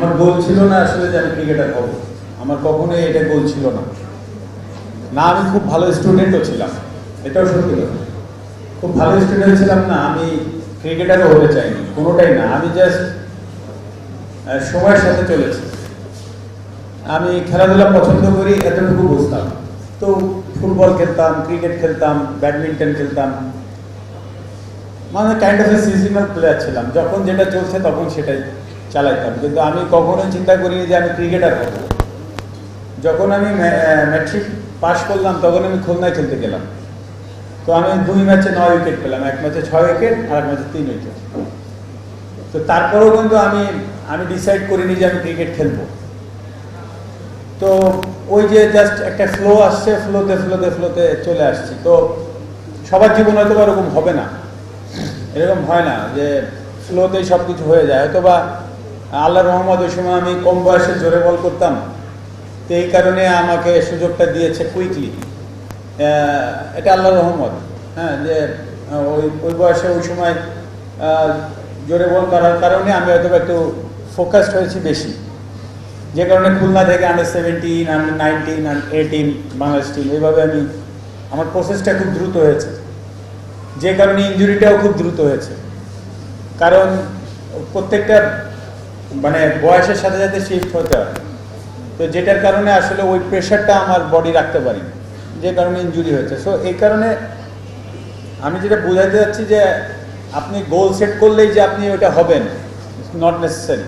আমার গোল ছিল না আসলে যে আমি ক্রিকেটার হব। আমার কখনোই এটা গোল ছিল না। না, আমি খুব ভালো স্টুডেন্টও ছিলাম। এটাও সত্যি কথা। খুব ভালো স্টুডেন্ট ছিলাম না, আমি ক্রিকেটারও হতে চাইনি, কোনোটাই না। আমি জাস্ট সময়ের সাথে চলেছি। আমি খেলাধুলা পছন্দ করি, এতটুকু বুঝতাম। তো ফুটবল খেলতাম ক্রিকেট খেলতাম ব্যাডমিন্টন খেলতাম। মানে kind of a seasonal player ছিলাম। যখন যেটা চলছে তখন সেটাই। চালাইতাম। কিন্তু আমি কখনোই চিন্তা করিনি যে আমি ক্রিকেটার হব। যখন আমি ম্যাট্রিক পাশ করলাম, তখন আমি খুলনায় খেলতে গেলাম। তো আমি দুই ম্যাচে নয় উইকেট পেলাম। এক ম্যাচে ছয় উইকেট আর এক ম্যাচে তিন উইকেট তো তারপরেও কিন্তু আমি আমি ডিসাইড করিনি যে আমি ক্রিকেট খেলব। তো ওই যে জাস্ট একটা ফ্লো আসছে ফ্লোতে ফ্লোতে ফ্লোতে চলে আসছি। তো সবার জীবন হয়তো বা এরকম হবে না। এরকম হয় না যে ফ্লোতেই সব কিছু হয়ে যায়। হয়তো বা আল্লাহ রহমদ ওই সময় আমি কম বয়সে জোরে বল করতাম। তো এই কারণে আমাকে সুযোগটা দিয়েছে কুইকলি এটা আল্লাহ রহমত। হ্যাঁ যে ওই ওই বয়সে ওই সময় জোরে বল করার কারণে আমি হয়তো একটু ফোকাসড হয়েছি বেশি। যে কারণে খুলনা থেকে under seventeen under nineteen under eighteen Bangladesh team এইভাবে আমি, আমার প্রসেসটা খুব দ্রুত হয়েছে। যে কারণে ইঞ্জুরিটাও খুব দ্রুত হয়েছে। কারণ প্রত্যেকটা মানে বয়সের সাথে সাথে শিফট হতে হয়। তো যেটার কারণে আসলে ওই প্রেশারটা আমার বডি রাখতে পারি যে কারণে ইঞ্জুরি হয়েছে। সো এই কারণে আমি যেটা বোঝাতে যাচ্ছি যে আপনি গোল সেট করলেই যে আপনি ওটা হবেন নট নেসেসারি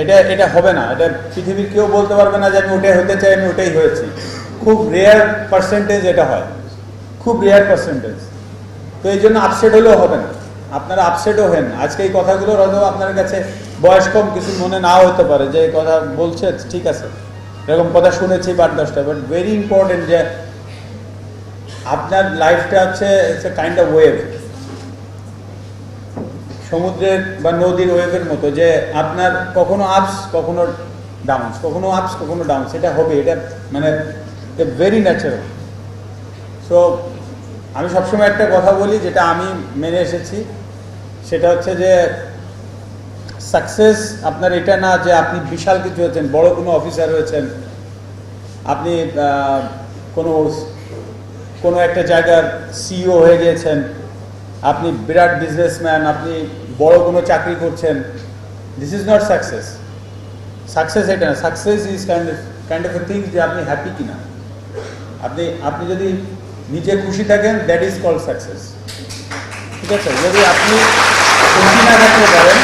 এটা এটা হবে না। এটা পৃথিবীর কেউ বলতে পারবে না যে আমি ওটাই হতে চাই, আমি ওটাই হয়েছি। খুব রেয়ার পার্সেন্টেজ এটা হয়। খুব রেয়ার পার্সেন্টেজ তো এই জন্য আপসেট হলেও হবে না। আপনারা আপসেটও হেন আজকে এই কথাগুলো হয়তো আপনার কাছে বয়স কম, কিছু মনে নাও হতে পারে, যে কথা বলছে, ঠিক আছে। এরকম কথা শুনেছি বার দশটা বাট ভেরি ইম্পর্টেন্ট যে আপনার লাইফটা হচ্ছে কাইন্ড অফ ওয়েভ সমুদ্রের বা নদীর ওয়েভের মতো, যে আপনার কখনো আপস কখনো ডাউনস কখনো আপস কখনো ডাউনস এটা হবে, এটা মানে ভেরি ন্যাচারাল সো আমি সবসময় একটা কথা বলি, যেটা আমি মেনে এসেছি, সেটা হচ্ছে যে সাকসেস আপনার এটা না যে আপনি বিশাল কিছু হয়েছেন বড় কোনো অফিসার হয়েছেন, আপনি কোনো কোনো একটা জায়গার সিইও হয়ে গিয়েছেন, আপনি বিরাট বিজনেসম্যান আপনি বড় কোনো চাকরি করছেন this is not success success এটা না success is kind kind of things যে আপনি হ্যাপি কিনা। আপনি আপনি যদি নিজে খুশি থাকেন দ্যাট ইজ কল সাকসেস ঠিক আছে? যদি আপনি খুশি না থাকতে পারেন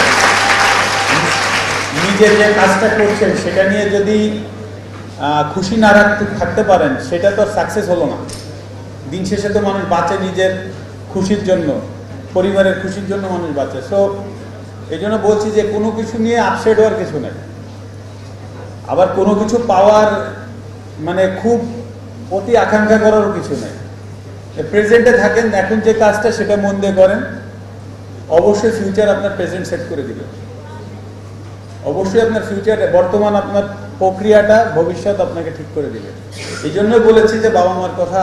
নিজে যে কাজটা করছেন, সেটা নিয়ে যদি খুশি না রাখতে, থাকতে পারেন, সেটা তো সাকসেস হলো না। দিন শেষে তো মানুষ বাঁচে নিজের খুশির জন্য, পরিবারের খুশির জন্য মানুষ বাঁচে। সো এই জন্য বলছি যে কোনো কিছু নিয়ে আপসেট হওয়ার কিছু নেই। আবার কোনো কিছু পাওয়ার মানে খুব অতি আকাঙ্ক্ষা করারও কিছু নেই। প্রেজেন্টে থাকেন, এখন যে কাজটা সেটা মন দিয়ে করেন, অবশ্যই ফিউচার আপনার প্রেজেন্ট সেট করে দিবে। অবশ্যই আপনার ফিউচারে বর্তমান আপনার প্রক্রিয়াটা ভবিষ্যৎ আপনাকে ঠিক করে দিবে। এই জন্য বলেছি যে বাবা মার কথা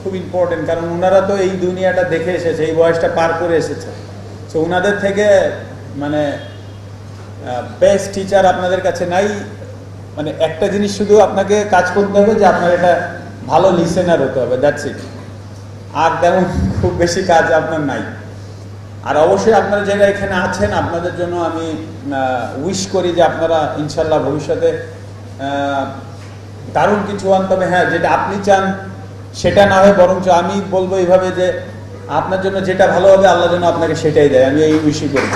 খুব ইম্পর্টেন্ট কারণ ওনারা তো এই দুনিয়াটা দেখে এসেছে, এই বয়সটা পার করে এসেছে। তো ওনাদের থেকে মানে বেস্ট টিচার আপনাদের কাছে নাই। মানে একটা জিনিস শুধু আপনাকে কাজ করতে হবে যে আপনার এটা ভালো লিসেনার হতে হবে দ্যাটস ইট আর তেমন খুব বেশি কাজ আপনার নাই। আর অবশ্যই আপনারা যারা এখানে আছেন, আপনাদের জন্য আমি উইশ করি যে আপনারা ইনশাল্লাহ ভবিষ্যতে দারুণ কিছু হন। তবে হ্যাঁ যেটা আপনি চান, সেটা না হয় বরঞ্চ আমি বলব এইভাবে যে আপনার জন্য যেটা ভালো হবে, আল্লাহ যেন আপনাকে সেটাই দেয়। আমি এই উইশই করব